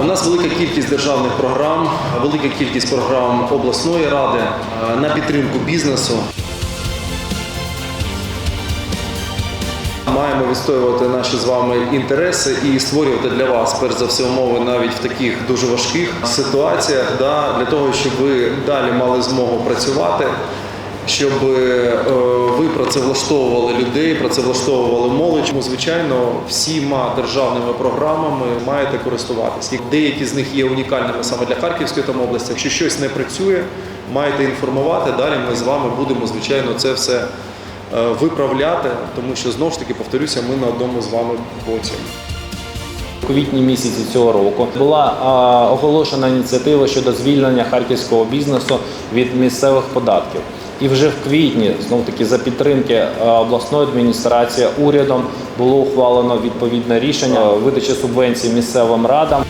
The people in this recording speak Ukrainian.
У нас велика кількість державних програм, велика кількість програм обласної ради е, на підтримку бізнесу. Маємо відстоювати наші з вами інтереси і створювати для вас, перш за все, умови навіть в таких дуже важких ситуаціях, да, для того, щоб ви далі мали змогу працювати, щоб е, ви працевлаштовували людей, працевлаштовували молодь. Тому, звичайно, всіма державними програмами маєте користуватися. Деякі з них є унікальними саме для Харківської там області. Якщо щось не працює, маєте інформувати. Далі ми з вами будемо, звичайно, це все е, виправляти, тому що знову ж таки повторюся, ми на одному з вами боці. У квітні місяці цього року була оголошена ініціатива щодо звільнення харківського бізнесу від місцевих податків. І вже в квітні, знов таки за підтримки обласної адміністрації, урядом було ухвалено відповідне рішення видачі субвенцій місцевим радам.